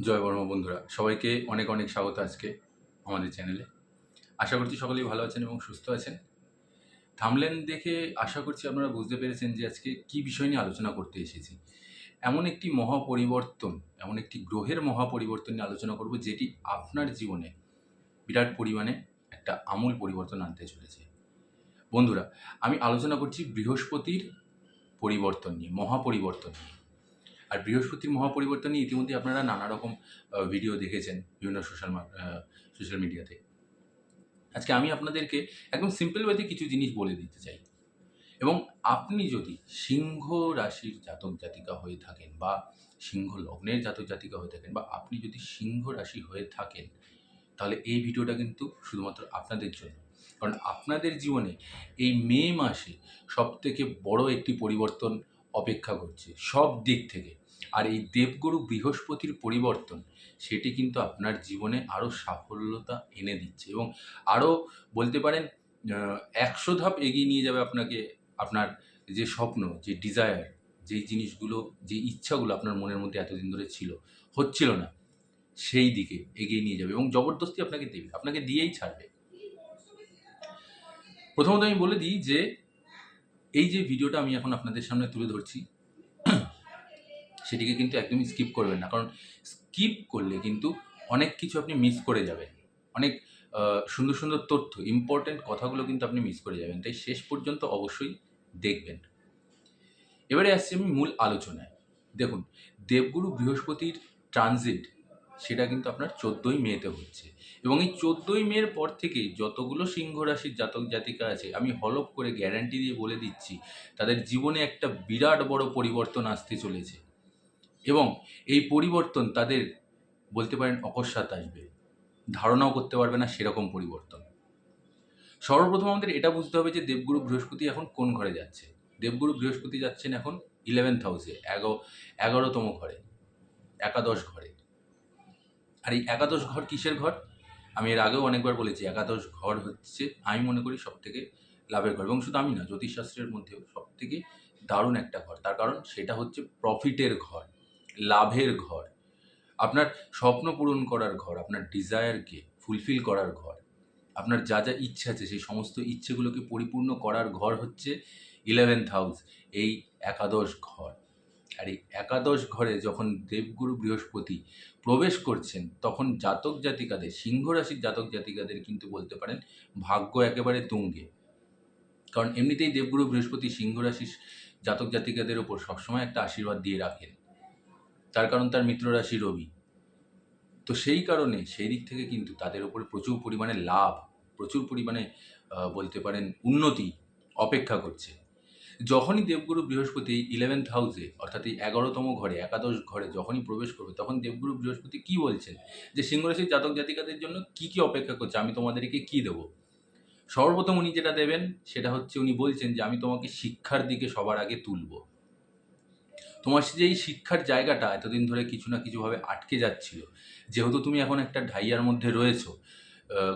জয় বর্মা বন্ধুরা, সবাইকে অনেক অনেক স্বাগত আজকে আমাদের চ্যানেলে। আশা করছি সকলেই ভালো আছেন এবং সুস্থ আছেন। থামলেন দেখে আশা করছি আপনারা বুঝতে পেরেছেন যে আজকে কি বিষয় নিয়ে আলোচনা করতে এসেছি। এমন একটি মহা পরিবর্তন এমন একটি গ্রহের মহা পরিবর্তন নিয়ে আলোচনা করব যেটি আপনার জীবনে বিরাট পরিমাণে একটা আমূল পরিবর্তন আনতে চলেছে। বন্ধুরা, আমি আলোচনা করছি বৃহস্পতির পরিবর্তন নিয়ে, মহাপরিবর্তন নিয়ে। আর বৃহস্পতির মহাপরিবর্তন ইতিমধ্যে আপনারা নানা রকম ভিডিও দেখেছেন, বিভিন্ন সোশ্যাল সোশ্যাল মিডিয়াতে আজকে আমি আপনাদেরকে একদম সিম্পল ওয়েতে কিছু জিনিস বলে দিতে চাই। এবং আপনি যদি সিংহ রাশির জাতক জাতিকা হয়ে থাকেন বা সিংহ লগ্নের জাতক জাতিকা হয়ে থাকেন বা আপনি যদি সিংহ রাশি হয়ে থাকেন, তাহলে এই ভিডিওটা কিন্তু শুধুমাত্র আপনাদের জন্য। কারণ আপনাদের জীবনে এই মে মাসে সব থেকে বড় একটি পরিবর্তন অপেক্ষা করছে, সব দিক থেকে। আর এই দেবগুরু বৃহস্পতির পরিবর্তন, সেটি কিন্তু আপনার জীবনে আরও সাফল্যতা এনে দিচ্ছে এবং আরও বলতে পারেন একশো ধাপ এগিয়ে নিয়ে যাবে আপনাকে, আপনার যে স্বপ্ন, যে ডিজায়ার যেই জিনিসগুলো যে ইচ্ছাগুলো আপনার মনের মধ্যে এতদিন ধরে ছিল, হচ্ছিল না, সেই দিকে এগিয়ে নিয়ে যাবে এবং জবরদস্তি আপনাকে দেবে, আপনাকে দিয়েই ছাড়বে। প্রথমত আমি বলে দিই যে এই যে ভিডিওটা আমি এখন আপনাদের সামনে তুলে ধরছি, সেটিকে কিন্তু একদমই স্কিপ করবেন না। কারণ স্কিপ করলে কিন্তু অনেক কিছু আপনি মিস করে যাবেন। অনেক সুন্দর সুন্দর তথ্য ইম্পর্ট্যান্ট কথাগুলো কিন্তু আপনি মিস করে যাবেন। তাই শেষ পর্যন্ত অবশ্যই দেখবেন। এবারে আসছি আমি মূল আলোচনায়। দেখুন, দেবগুরু বৃহস্পতির ট্রানজিট সেটা কিন্তু আপনার চোদ্দোই মেতে হচ্ছে। এবং এই চোদ্দোই মের পর থেকেই যতগুলো সিংহ রাশির জাতক জাতিকা আছে, আমি হলপ করে গ্যারান্টি দিয়ে বলে দিচ্ছি, তাদের জীবনে একটা বিরাট বড় পরিবর্তন আসতে চলেছে। এবং এই পরিবর্তন তাদের বলতে পারেন অকস্মাৎ আসবে। ধারণাও করতে পারবে না সেরকম পরিবর্তন। সর্বপ্রথম আমাদের এটা বুঝতে হবে যে দেবগুরু বৃহস্পতি এখন কোন ঘরে যাচ্ছে? দেবগুরু বৃহস্পতি যাচ্ছেন এখন ইলেভেন্থ হাউসে এগারো, এগারোতম ঘরে, একাদশ ঘরে। আর এই একাদশ ঘর কিসের ঘর? আমি এর আগেও অনেকবার বলেছি, একাদশ ঘর হচ্ছে আমি মনে করি সব থেকে লাভের ঘর এবং শুধু আমি না, জ্যোতিষশাস্ত্রের মধ্যেও সব থেকে দারুণ একটা ঘর। তার কারণ সেটা হচ্ছে প্রফিটের ঘর, লাভের ঘর। আপনার স্বপ্ন পূরণ করার ঘর, আপনার ডিজায়ারকে ফুলফিল করার ঘর, আপনার যা যা ইচ্ছা আছে সেই সমস্ত ইচ্ছেগুলোকে পরিপূর্ণ করার ঘর হচ্ছে ইলেভেন্থ হাউস এই একাদশ ঘর। আর এই একাদশ ঘরে যখন দেবগুরু বৃহস্পতি প্রবেশ করছেন, তখন জাতক জাতিকাদের সিংহ রাশির জাতক জাতিকাদের কিন্তু বলতে পারেন ভাগ্য একেবারে তুঙ্গে। কারণ এমনিতেই দেবগুরু বৃহস্পতি সিংহ রাশির জাতক জাতিকাদের ওপর সবসময় একটা আশীর্বাদ দিয়ে রাখেন। তার কারণ তার মিত্র রাশি রবি। তো সেই কারণে সেই দিক থেকে কিন্তু তাদের উপরে প্রচুর পরিমাণে লাভ, প্রচুর পরিমাণে বলতে পারেন উন্নতি অপেক্ষা করছে। যখনই দেবগুরু বৃহস্পতি ইলেভেন্থ হাউসে অর্থাৎ এই এগারোতম ঘরে, একাদশ ঘরে যখনই প্রবেশ করবে, তখন দেবগুরু বৃহস্পতি কি বলছেন? যে সিংহরাশির জাতক জাতিকাদের জন্য কি কি অপেক্ষা করছে? আমি তোমাদেরকে কি দেবো? সর্বপ্রথম উনি যেটা দেবেন, সেটা হচ্ছে উনি বলছেন যে, আমি তোমাকে শিক্ষার দিকে সবার আগে তুলব। তোমার যে এই শিক্ষার জায়গাটা এতদিন ধরে কিছু না কিছুভাবে আটকে যাচ্ছিল, যেহেতু তুমি এখন একটা ঢাইয়ার মধ্যে রয়েছো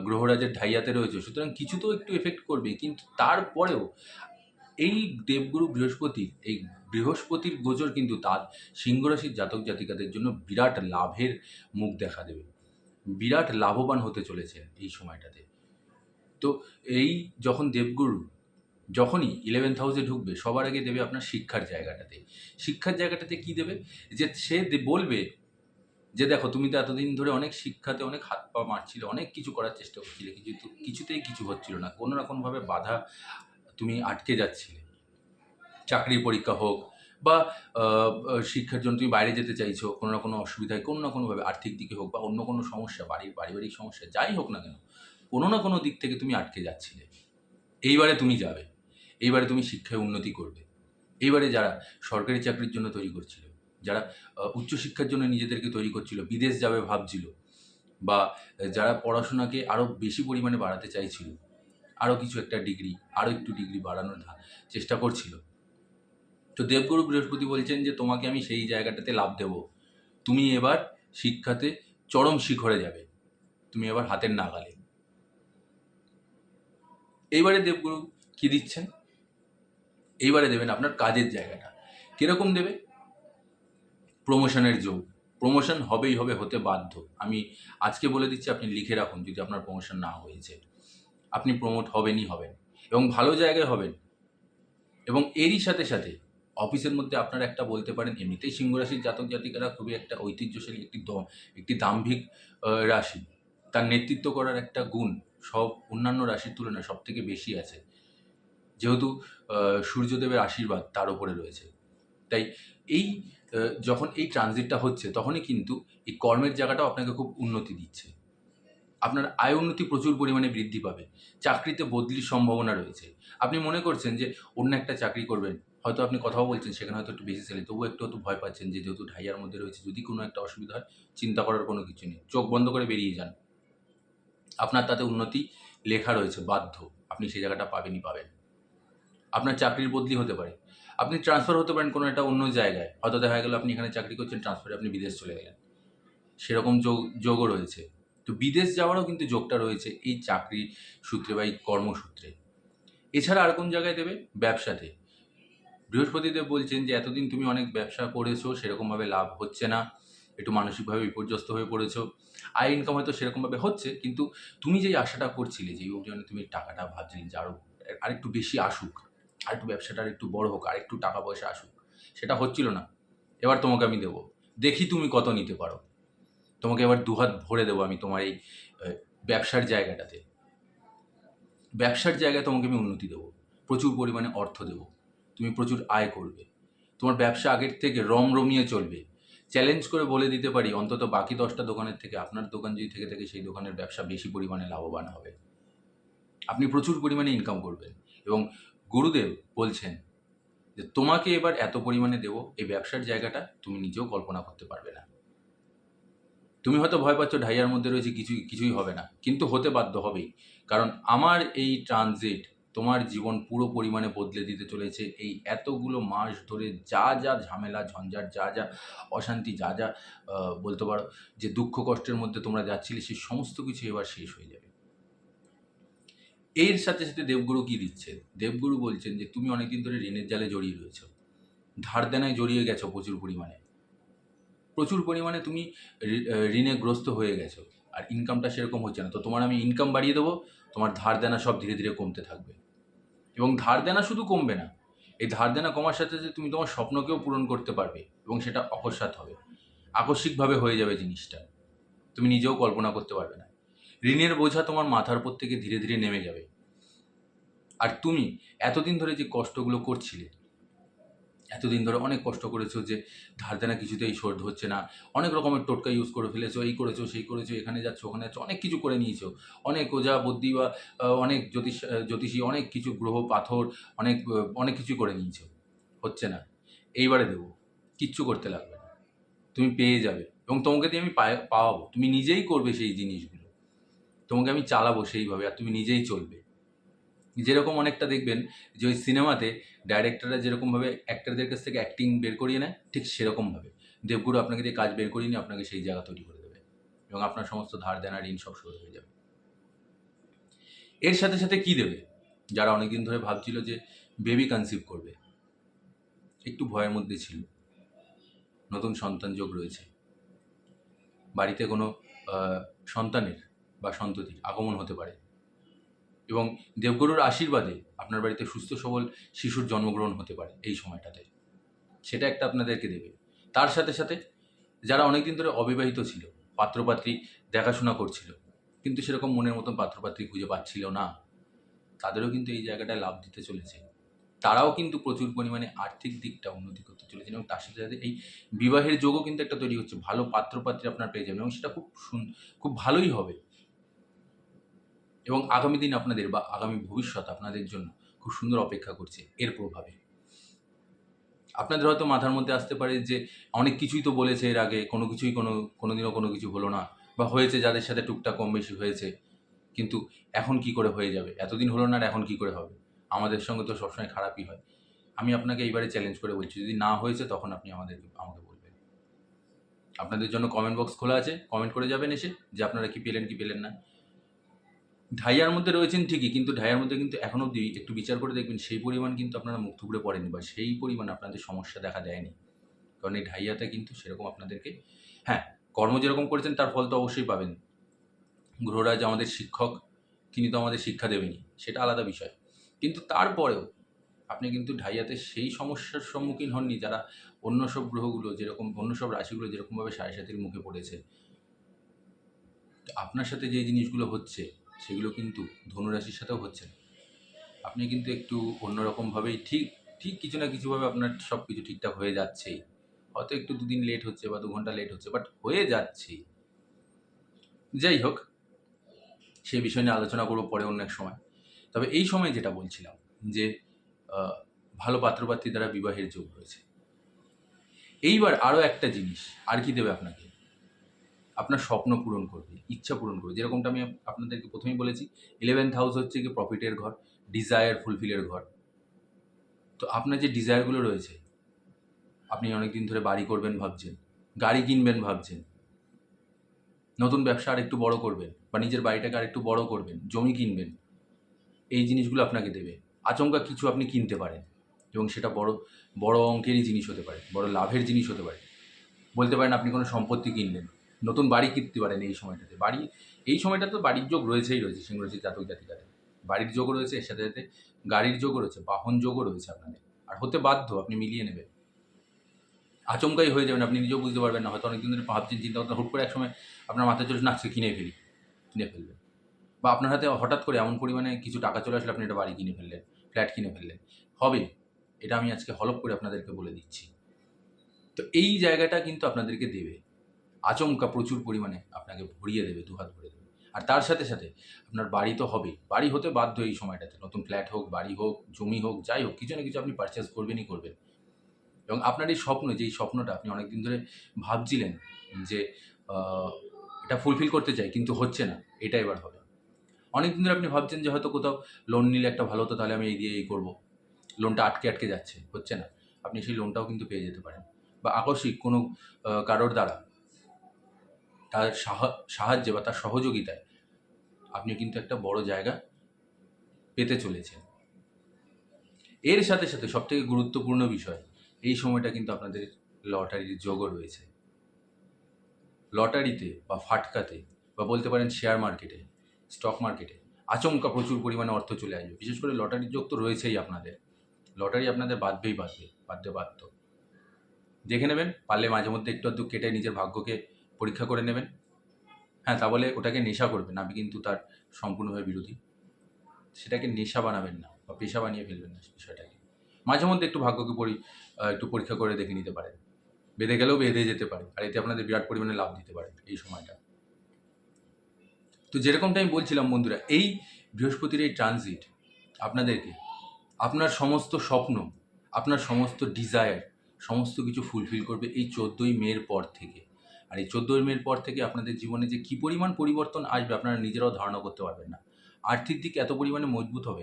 গ্রহরাজের ঢাইয়াতে রয়েছো, সুতরাং কিছু তো একটু এফেক্ট করবে কিন্তু তারপরেও এই দেবগুরু বৃহস্পতি, এই বৃহস্পতির গোচর কিন্তু তার সিংহরাশির জাতক জাতিকাদের জন্য বিরাট লাভের মুখ দেখা দেবে। বিরাট লাভবান হতে চলেছেন এই সময়টাতে। তো এই যখন দেবগুরু যখনই ইলেভেন্থ হাউসে ঢুকবে, সবার আগে দেবে আপনার শিক্ষার জায়গাটাতে। শিক্ষার জায়গাটাতে কি দেবে? যে সে বলবে যে দেখো তুমি তো এতদিন ধরে অনেক শিক্ষাতে অনেক হাত পা মারছিলে, অনেক কিছু করার চেষ্টা করছিলে, কিন্তু কিছুতেই কিছু হচ্ছিল না। কোনো না কোনোভাবে বাধা তুমি আটকে যাচ্ছিলে। চাকরির পরীক্ষা হোক বা শিক্ষার জন্য তুমি বাইরে যেতে চাইছো, কোনো না কোনো অসুবিধায়, কোনো না কোনোভাবে আর্থিক দিকে হোক বা অন্য কোনো সমস্যা বাড়ির পারিবারিক সমস্যা, যাই হোক না কেন, কোনো না কোনো দিক থেকে তুমি আটকে যাচ্ছিলে। এইবারে তুমি যাবে, এইবারে তুমি শিক্ষায় উন্নতি করবে। এইবারে যারা সরকারি চাকরির জন্য তৈরি করছিল, যারা উচ্চশিক্ষার জন্য নিজেদেরকে তৈরি করছিল, বিদেশ যাবে ভাবছিল বা, যারা পড়াশোনাকে আরও বেশি পরিমাণে বাড়াতে চাইছিল আরও কিছু একটা ডিগ্রি আরও একটু ডিগ্রি বাড়ানোর চেষ্টা করছিল। তো দেবগুরু বৃহস্পতি বলছেন যে, তোমাকে আমি সেই জায়গাটাতে লাভ দেব। তুমি এবার শিক্ষাতে চরম শিখরে যাবে। তুমি এবার হাতের নাগালে। এইবারে দেবগুরু কি দিচ্ছেন? এইবারে দেবেন আপনার কাজের জায়গাটা। কীরকম দেবে? প্রমোশনের যোগ। প্রমোশন হবেই হবে, হতে বাধ্য। আমি আজকে বলে দিচ্ছি, আপনি লিখে রাখুন যদি আপনার প্রমোশন না হয়েছে। আপনি প্রমোট হবেনই হবেন এবং ভালো জায়গায় হবেন। এবং এরই সাথে সাথে অফিসের মধ্যে আপনারা একটা বলতে পারেন, এমনিতেই সিংহরাশির জাতক জাতিকারা খুবই একটা ঐতিহ্যশালী, একটি দম, একটি দাম্ভিক রাশি। তার নেতৃত্ব করার একটা গুণ সব অন্যান্য রাশির তুলনায় সব থেকে বেশি আছে। যেহেতু সূর্যদেবের আশীর্বাদ তার উপরে রয়েছে। তাই এই যখন এই ট্রানজিটটা হচ্ছে, তখনই কিন্তু এই কর্মের জায়গাটাও আপনাকে খুব উন্নতি দিচ্ছে। আপনার আয় উন্নতি প্রচুর পরিমাণে বৃদ্ধি পাবে। চাকরিতে বদলির সম্ভাবনা রয়েছে। আপনি মনে করছেন যে অন্য একটা চাকরি করবেন, হয়তো আপনি কথাও বলছেন, সেখানে হয়তো একটু বেশি স্যালারি তবুও একটু হয়তো ভয় পাচ্ছেন যে যেহেতু ঢাইয়ার মধ্যে রয়েছে, যদি কোনো একটা অসুবিধা হয়, চিন্তা করার কোনো কিছু নেই। চোখ বন্ধ করে বেরিয়ে যান। আপনার তাতে উন্নতি লেখা রয়েছে, বাধ্য। আপনি সেই জায়গাটা পাবেনই পাবেন। আপনার চাকরির বদলি হতে পারে। আপনি ট্রান্সফার হতে পারেন কোনো একটা অন্য জায়গায়। হয়তো দেখা গেল আপনি এখানে চাকরি করছেন ট্রান্সফারে আপনি বিদেশ চলে গেলেন। সেরকম যোগ, যোগও রয়েছে। তো বিদেশ যাওয়ারও কিন্তু যোগটা রয়েছে এই চাকরি সূত্রে বা এই কর্মসূত্রে। এছাড়া আর কোন জায়গায় দেবে? ব্যবসাতে। বৃহস্পতিদেব বলছেন যে, এতদিন তুমি অনেক ব্যবসা করেছ, সেরকমভাবে লাভ হচ্ছে না। একটু মানসিকভাবে বিপর্যস্ত হয়ে পড়েছো। আয় ইনকাম হয়তো সেরকমভাবে হচ্ছে, কিন্তু তুমি যেই আশাটা করছিলে যে জন্য তুমি টাকাটা ভাবছিলে যে আরও আরেকটু বেশি আসুক আর একটু ব্যবসাটা একটু বড় হোক আর একটু টাকা পয়সা আসুক, সেটা হচ্ছিল না। এবার তোমাকে আমি দেবো। দেখি তুমি কত নিতে পারো। তোমাকে এবার দুহাত ভরে দেবো আমি তোমার এই ব্যবসার জায়গাটাতে। ব্যবসার জায়গায় তোমাকে আমি উন্নতি দেবো। প্রচুর পরিমাণে অর্থ দেবো। তুমি প্রচুর আয় করবে। তোমার ব্যবসা আগের থেকে রমরমিয়ে চলবে। চ্যালেঞ্জ করে বলে দিতে পারি, অন্তত বাকি দশটা দোকানের থেকে, আপনার দোকান যদি থেকে থাকে সেই দোকানের ব্যবসা বেশি পরিমাণে লাভবান হবে। আপনি প্রচুর পরিমাণে ইনকাম করবেন এবং গুরুদেব বলছেন যে, তোমাকে এবার এত পরিমাণে দেবো, এই ব্যবসার জায়গাটা তুমি নিজেও কল্পনা করতে পারবে না। তুমি হয়তো ভয় পাচ্ছ ঢাইয়ার মধ্যে রয়েছে কিছু, কিছুই হবে না। কিন্তু হতে বাধ্য হবেই। কারণ আমার এই ট্রানজিট তোমার জীবন পুরো পরিমাণে বদলে দিতে চলেছে। এই এতগুলো মাস ধরে যা যা ঝামেলা, ঝঞ্ঝাট, যা যা অশান্তি, যা যা বলতে পারো যে দুঃখ কষ্টের মধ্যে তোমরা যাচ্ছিলে সেই সমস্ত কিছু এবার শেষ হয়ে যাবে। এর সাথে সাথে দেবগুরু কি দিচ্ছে? দেবগুরু বলছেন যে, তুমি অনেকদিন ধরে ঋণের জালে জড়িয়ে রয়েছো। ধার দেনায় জড়িয়ে গেছো প্রচুর পরিমাণে। প্রচুর পরিমাণে তুমি ঋণে গ্রস্ত হয়ে গেছো। আর ইনকামটা সেরকম হচ্ছে না। তো তোমার আমি ইনকাম বাড়িয়ে দেবো, তোমার ধার দেনা সব ধীরে ধীরে কমতে থাকবে। এবং ধার দেনা শুধু কমবে না, এই ধার দেনা কমার সাথে সাথে তুমি তোমার স্বপ্নকেও পূরণ করতে পারবে এবং সেটা অকস্মাৎ হবে। আকস্মিকভাবে হয়ে যাবে জিনিসটা। তুমি নিজেও কল্পনা করতে পারবে না। ঋণের বোঝা তোমার মাথার উপর থেকে ধীরে ধীরে নেমে যাবে। আর তুমি এতদিন ধরে যে কষ্টগুলো করছিলে এতদিন ধরে অনেক কষ্ট করেছ যে ধার দেনা কিছুতেই শোধ হচ্ছে না। অনেক রকমের টোটকা ইউজ করে ফেলেছো, এই করেছ, সেই করেছ, এখানে যাচ্ছ, ওখানে যাচ্ছ, অনেক কিছু করে নিয়েছো। অনেক ওজা, বুদ্ধি বা অনেক জ্যোতিষ জ্যোতিষী, অনেক কিছু, গ্রহ, পাথর, অনেক অনেক কিছু করে নিয়েছো। হচ্ছে না। এইবারে দেবো। কিচ্ছু করতে লাগবে না। তুমি পেয়ে যাবে। এবং তোমাকে দিয়ে আমি পাওয়াবো। তুমি নিজেই করবে সেই জিনিসগুলো। তোমাকে আমি চালাবো সেইভাবে, আর তুমি নিজেই চলবে। যেরকম অনেকটা দেখবেন যে ওই সিনেমাতে ডাইরেক্টররা যেরকমভাবে অ্যাক্টারদের কাছ থেকে অ্যাক্টিং বের করিয়ে নেয়, ঠিক সেরকমভাবে। দেবগুরু আপনাকে দিয়ে কাজ বের করিয়ে নিয়ে আপনাকে সেই জায়গা তৈরি করে দেবে এবং আপনার সমস্ত ধার, দেনা ঋণ সব শোধ হয়ে যাবে। এর সাথে সাথে কি দেবে? যারা অনেকদিন ধরে ভাবছিল যে বেবি কনসিভ করবে, একটু ভয়ের মধ্যে ছিল। নতুন সন্তান যোগ রয়েছে। বাড়িতে কোনো সন্তানের বা সন্ততির আগমন হতে পারে। এবং দেবগুরুর আশীর্বাদে আপনার বাড়িতে সুস্থ সবল শিশুর জন্মগ্রহণ হতে পারে এই সময়টাতে। সেটা একটা আপনাদেরকে দেবে। তার সাথে সাথে যারা অনেকদিন ধরে অবিবাহিত ছিল, পাত্রপাত্রী দেখাশোনা করছিল, কিন্তু সেরকম মনের মতন পাত্রপাত্রী খুঁজে পাচ্ছিল না, তাদেরও কিন্তু এই জায়গাটায় লাভ দিতে চলেছে। তারাও কিন্তু প্রচুর পরিমাণে আর্থিক দিকটা উন্নতি করতে চলেছে এবং তার সাথে সাথে এই বিবাহের যোগও কিন্তু একটা তৈরি হচ্ছে। ভালো পাত্রপাত্রী আপনার পেয়ে যাবেন এবং সেটা খুব খুব ভালোই হবে। এবং আগামী দিন আপনাদের বা আগামী ভবিষ্যৎ আপনাদের জন্য খুব সুন্দর অপেক্ষা করছে এর প্রভাবে। আপনাদের হয়তো মাথার মধ্যে আসতে পারে যে অনেক কিছুই তো বলেছে এর আগে, কোনো কিছুই কোনো, কোনোদিনও কোনো কিছু হলো না বা হয়েছে যাদের সাথে টুকটাক কম বেশি হয়েছে। কিন্তু এখন কি করে হয়ে যাবে? এতদিন হলো না আর এখন কি করে হবে? আমাদের সঙ্গে তো সবসময় খারাপই হয়। আমি আপনাকে এইবারে চ্যালেঞ্জ করে বলছি, যদি না হয়েছে তখন আপনি আমাদের আমাকে বলবেন। আপনাদের জন্য কমেন্ট বক্স খোলা আছে। কমেন্ট করে যাবেন এসে যে আপনারা কি পেলেন কি পেলেন না। ঢাইয়ার মধ্যে রয়েছেন ঠিকই, কিন্তু ঢাইয়ার মধ্যে কিন্তু এখনও অবধি একটু বিচার করে দেখবেন, সেই পরিমাণ কিন্তু আপনারা মুখ থুবড়ে পড়েনি বা সেই পরিমাণ আপনাদের সমস্যা দেখা দেয়নি। কারণ এই ঢাইয়াতে কিন্তু সেরকম আপনাদেরকে হ্যাঁ কর্ম যেরকম করেছেন তার ফল তো অবশ্যই পাবেন। গ্রহরাজ আমাদের শিক্ষক, তিনি তো আমাদের শিক্ষা দেবেনই, সেটা আলাদা বিষয়। কিন্তু তারপরেও আপনি কিন্তু ঢাইয়াতে সেই সমস্যার সম্মুখীন হননি যারা অন্য সব গ্রহগুলো যেরকম, অন্য সব রাশিগুলো যেরকমভাবে সাড়ে সাতির মুখে পড়েছে। আপনার সাথে যে জিনিসগুলো হচ্ছে সেগুলো কিন্তু ধনুরাশির সাথেও হচ্ছে না। আপনি কিন্তু একটু অন্যরকমভাবেই ঠিক ঠিক কিছু না কিছুভাবে আপনার সব কিছু ঠিকঠাক হয়ে যাচ্ছেই হয়তো একটু দুদিন লেট হচ্ছে বা দু ঘণ্টা লেট হচ্ছে বাট হয়ে যাচ্ছেই যাই হোক সে বিষয় নিয়ে আলোচনা করব পরে অন্য এক সময়। তবে এই সময় যেটা বলছিলাম যে ভালো পাত্রপাত্রী দ্বারা বিবাহের যোগ রয়েছে। এইবার আরও একটা জিনিস আর কি দেবে আপনাকে? আপনার স্বপ্ন পূরণ করবে, ইচ্ছা পূরণ করবে। যেরকমটা আমি আপনাদেরকে প্রথমেই বলেছি ইলেভেন্থ হাউস হচ্ছে কি প্রফিটের ঘর ডিজায়ার ফুলফিলের ঘর। তো আপনার যে ডিজায়ারগুলো রয়েছে, আপনি অনেক দিন ধরে বাড়ি করবেন ভাবছেন, গাড়ি কিনবেন ভাবছেন, নতুন ব্যবসা আর একটু বড় করবেন বা নিজের বাড়িটাকে আর একটু বড় করবেন, জমি কিনবেন, এই জিনিসগুলো আপনাকে দেবে। আচমকা কিছু আপনি কিনতে পারেন এবং সেটা বড় বড় অঙ্কেরই জিনিস হতে পারে, বড় লাভের জিনিস হতে পারে। বলতে পারেন আপনি কোনো সম্পত্তি কিনলেন নতুন বাড়ি কিনতে পারেন এই সময়টাতে। বাড়ি, এই সময়টা তো বাড়ির যোগ রয়েছেই রয়েছে সিংহরাশির জাতক জাতিকাদের। বাড়ির যোগও রয়েছে, এর সাথে সাথে গাড়ির যোগও রয়েছে, বাহন যোগও রয়েছে আপনাদের। আর হতে বাধ্য, আপনি মিলিয়ে নেবেন। আচমকাই হয়ে যাবেন, আপনি নিজেও বুঝতে পারবেন না, হয়তো অনেকদিন ধরে ভাবছেন, চিন্তা হুট করে এক সময় আপনার মাথায় চলে না, আজকে কিনে ফেলি। কিনে ফেলবেন। বা আপনার হাতে হঠাৎ করে এমন পরিমাণে কিছু টাকা চলে আসলে আপনি একটা বাড়ি কিনে ফেললেন, ফ্ল্যাট কিনে ফেললেন। হবে, এটা আমি আজকে হলপ করে আপনাদেরকে বলে দিচ্ছি। তো এই জায়গাটা কিন্তু আপনাদেরকে দেবে। আচমকা প্রচুর পরিমাণে আপনাকে ভরিয়ে দেবে, দুহাত ভরে দেবে। আর তার সাথে সাথে আপনার বাড়ি তো হবে বাড়ি হতে বাধ্য এই সময়টাতে। নতুন ফ্ল্যাট হোক, বাড়ি হোক, জমি হোক, যাই হোক, কিছু না কিছু আপনি পারচেস করবেনই করবেন। এবং আপনার এই স্বপ্ন যে এই স্বপ্নটা আপনি অনেকদিন ধরে ভাবছিলেন যে এটা ফুলফিল করতে চাই, কিন্তু হচ্ছে না। এটা এবার হবে। অনেকদিন ধরে আপনি ভাবছেন যে হয়তো কোথাও লোন নিলে একটা ভালো হতো, তাহলে আমি এই দিয়ে এই করব। লোনটা আটকে আটকে যাচ্ছে, হচ্ছে না। আপনি সেই লোনটাও কিন্তু পেয়ে যেতে পারেন। বা আকস্মিক কোনো কারোর দ্বারা তার সাহা- সাহায্যে বা তার সহযোগিতায় আপনি কিন্তু একটা বড় জায়গা পেতে চলেছেন। এর সাথে সাথে সবথেকে গুরুত্বপূর্ণ বিষয়, এই সময়টা কিন্তু আপনাদের লটারির যোগও রয়েছে। লটারিতে বা ফাটকাতে বা বলতে পারেন শেয়ার মার্কেটে স্টক মার্কেটে আচমকা প্রচুর পরিমাণে অর্থ চলে আসবে। বিশেষ করে লটারির যোগ তো রয়েছেই আপনাদের। লটারি আপনাদের বাঁধবেই বাঁধবে, বাঁধতে বাধ্য। দেখে নেবেন, পারলে মাঝে মধ্যে একটু আধটু কেটে নিজের ভাগ্যকে পরীক্ষা করে নেবেন। হ্যাঁ তা বলে ওটাকে নেশা করবেন, আমি কিন্তু তার সম্পূর্ণভাবে বিরোধী। সেটাকে নেশা বানাবেন না বা পেশা বানিয়ে ফেলবেন না বিষয়টাকে। মাঝে মধ্যে একটু ভাগ্যকে পরি একটু পরীক্ষা করে দেখে নিতে পারেন। বেঁধে গেলেও বেঁধে যেতে পারে আর এতে আপনাদের বিরাট পরিমাণে লাভ দিতে পারে এই সময়টা। তো যেরকমটা আমি বলছিলাম বন্ধুরা, এই বৃহস্পতির এই ট্রানজিট আপনাদেরকে, আপনার সমস্ত স্বপ্ন, আপনার সমস্ত ডিজায়ার, সমস্ত কিছু ফুলফিল করবে এই চোদ্দোই মের পর থেকে। আর এই চোদ্দোই মের পর থেকে আপনাদের জীবনে যে কী পরিমাণ পরিবর্তন আসবে, আপনারা নিজেরাও ধারণা করতে পারবেন না। আর্থিক দিক এত পরিমাণে মজবুত হবে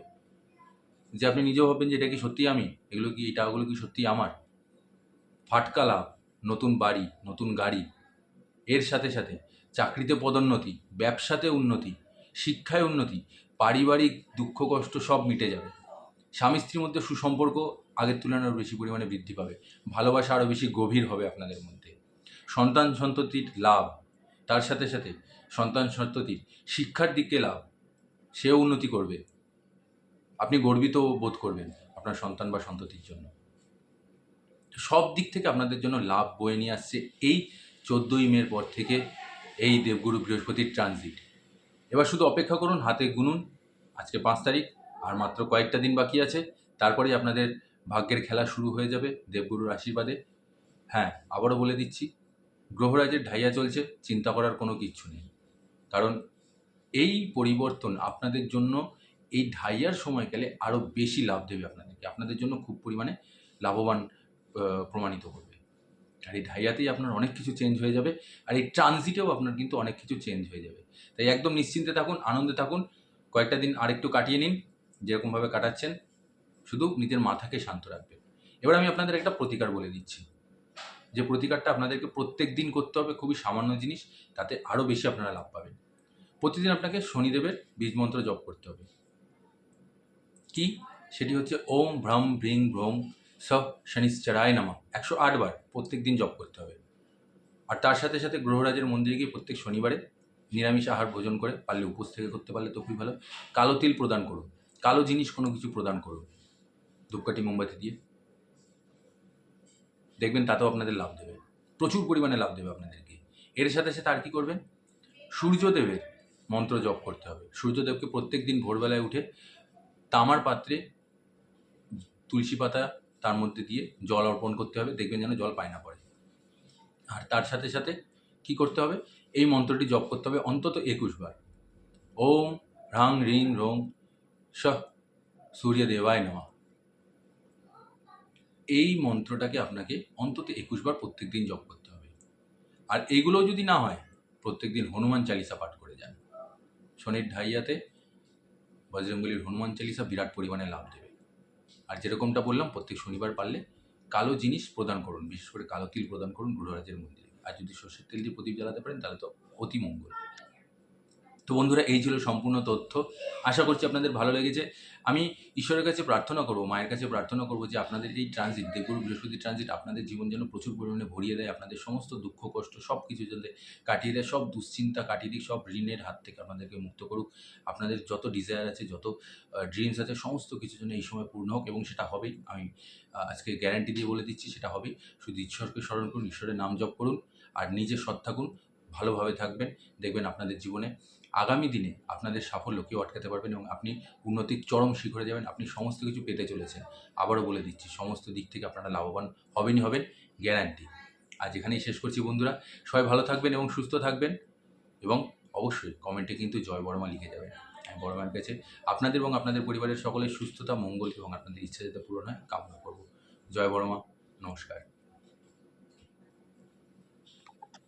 যে আপনি নিজেও ভাববেন যে এটা কি সত্যি আমি? এগুলো কি এই টাকাগুলো কি সত্যি আমার? ফাটকা লাভ, নতুন বাড়ি, নতুন গাড়ি, এর সাথে সাথে চাকরিতে পদোন্নতি, ব্যবসাতে উন্নতি, শিক্ষায় উন্নতি, পারিবারিক দুঃখ, কষ্ট সব মিটে যাবে। স্বামী স্ত্রীর মধ্যে সুসম্পর্ক আগের তুলনায় বেশি পরিমাণে বৃদ্ধি পাবে। ভালোবাসা আরও বেশি গভীর হবে আপনাদের মধ্যে। সন্তান সন্ততির লাভ, তার সাথে সাথে সন্তান সন্ততির শিক্ষার দিকে লাভ, সেও উন্নতি করবে। আপনি গর্বিত বোধ করবেন আপনার সন্তান বা সন্ততির জন্য। সব দিক থেকে আপনাদের জন্য লাভ বয়ে নিয়ে আসছে এই চোদ্দোই মের পর থেকে এই দেবগুরু বৃহস্পতির ট্রানজিট এবার শুধু অপেক্ষা করুন, হাতে গুনুন। আজকে পাঁচ তারিখ, আর মাত্র কয়েকটা দিন বাকি আছে। তারপরেই আপনাদের ভাগ্যের খেলা শুরু হয়ে যাবে দেবগুরুর আশীর্বাদে। হ্যাঁ আবারও বলে দিচ্ছি গ্রহরাজের ঢাইয়া চলছে, চিন্তা করার কোনো কিচ্ছু নেই। কারণ এই পরিবর্তন আপনাদের জন্য এই ঢাইয়ার সময়কালে আরও বেশি লাভ দেবে আপনাদেরকে। আপনাদের জন্য খুব পরিমাণে লাভবান প্রমাণিত করবে। আর এই ঢাইয়াতেই আপনার অনেক কিছু চেঞ্জ হয়ে যাবে, আর এই ট্রানজিটেও আপনার কিন্তু অনেক কিছু চেঞ্জ হয়ে যাবে। তাই একদম নিশ্চিন্তে থাকুন, আনন্দে থাকুন, কয়েকটা দিন আরেকটু কাটিয়ে নিন, যেরকমভাবে কাটাচ্ছেন, শুধু নিজের মাথাকে শান্ত রাখবেন। এবার আমি আপনাদের একটা প্রতিকার বলে দিচ্ছি। যে প্রতিকারটা আপনাদেরকে প্রত্যেক দিন করতে হবে, খুবই সামান্য জিনিস, তাতে আরও বেশি আপনারা লাভ পাবেন। প্রতিদিন আপনাকে শনিদেবের বীজ মন্ত্র জপ করতে হবে। কি? সেটি হচ্ছে ওম ভ্রম ভ্রিং ভ্রম স শনিশ্চরায় নামা। একশো আট বার প্রত্যেক দিন জপ করতে হবে। আর তার সাথে সাথে গ্রহরাজের মন্দিরে গিয়ে প্রত্যেক শনিবারে নিরামিষ আহার ভোজন করে, পারলে উপোস থেকে করতে পারলে তো খুবই ভালো। কালো তিল প্রদান করুন। কালো জিনিস কোনো কিছু প্রদান করুন। ধূপকাঠি, মোমবাতি দিয়ে। দেখবেন তাতেও আপনাদের লাভ দেবে। প্রচুর পরিমাণে লাভ দেবে আপনাদেরকে। এর সাথে সাথে আর কি করবেন? সূর্যদেবের মন্ত্র জপ করতে হবে। সূর্যদেবকে প্রত্যেক দিন ভোরবেলায় উঠে তামার পাত্রে তুলসী পাতা তার মধ্যে দিয়ে জল অর্পণ করতে হবে। দেখবেন যেন জল পায় না পড়ে। আর তার সাথে সাথে কি করতে হবে? এই মন্ত্রটি জপ করতে হবে অন্তত একুশ বার। ওম হ্রাং রিং রোং স সূর্যদেবায় নেওয়া এই মন্ত্রটাকে আপনাকে অন্তত একুশ বার প্রত্যেক দিন জপ করতে হবে। আর এইগুলো যদি না হয় প্রত্যেক দিন হনুমান চালিসা পাঠ করে যান। শনির ঢাইয়াতে বজরঙ্গলির হনুমান চালিসা বিরাট পরিমাণে লাভ দেবে। আর যেরকমটা বললাম, প্রত্যেক শনিবার পারলে কালো জিনিস প্রদান করুন, বিশেষ করে কালো তিল প্রদান করুন গ্রহরাজের মন্দিরে। আর যদি সর্ষের তেল দিয়ে প্রদীপ জ্বালাতে পারেন, তাহলে তো অতি মঙ্গল। তো বন্ধুরা, এই ছিল সম্পূর্ণ তথ্য। আশা করছি আপনাদের ভালো লেগেছে। আমি ঈশ্বরের কাছে প্রার্থনা করব, মায়ের কাছে প্রার্থনা করব যে আপনাদের এই ট্রানজিট দেবগুরু বৃহস্পতি ট্রানজিট আপনাদের জীবন যেন প্রচুর পরিমাণে ভরিয়ে দেয়, আপনাদের সমস্ত দুঃখ, কষ্ট সব কিছু যাতে কাটিয়ে দেয়, সব দুশ্চিন্তা কাটিয়ে দিক, সব ঋণের হাত থেকে আপনাদেরকে মুক্ত করুক। আপনাদের যত ডিজায়ার আছে, যত ড্রিমস আছে, সমস্ত কিছু যেন এই সময় পূর্ণ হোক এবং সেটা হবেই। আমি আজকে গ্যারান্টি দিয়ে বলে দিচ্ছি, সেটা হবেই। শুধু ঈশ্বরকে স্মরণ করুন, ঈশ্বরের নাম জপ করুন, আর নিজে সৎ থাকুন, ভালোভাবে থাকবেন, দেখবেন আপনাদের জীবনে আগামী দিনে আপনাদের সাফল্য কেউ আটকাতে পারবেন এবং আপনি উন্নতির চরম শিখরে যাবেন। আপনি সমস্ত কিছু পেতে চলেছেন। আবারও বলে দিচ্ছি, সমস্ত দিক থেকে আপনারা লাভবান হবেনই হবেন গ্যারান্টি আজ এখানেই শেষ করছি বন্ধুরা। সবাই ভালো থাকবেন এবং সুস্থ থাকবেন এবং অবশ্যই কমেন্টে কিন্তু জয় বর্মা লিখে যাবেন। আমি বর্মার কাছে আপনাদের এবং আপনাদের পরিবারের সকলের সুস্থতা, মঙ্গল এবং আপনাদের ইচ্ছা যাতে পূরণ হয়। কামনা করব। জয় বর্মা, নমস্কার।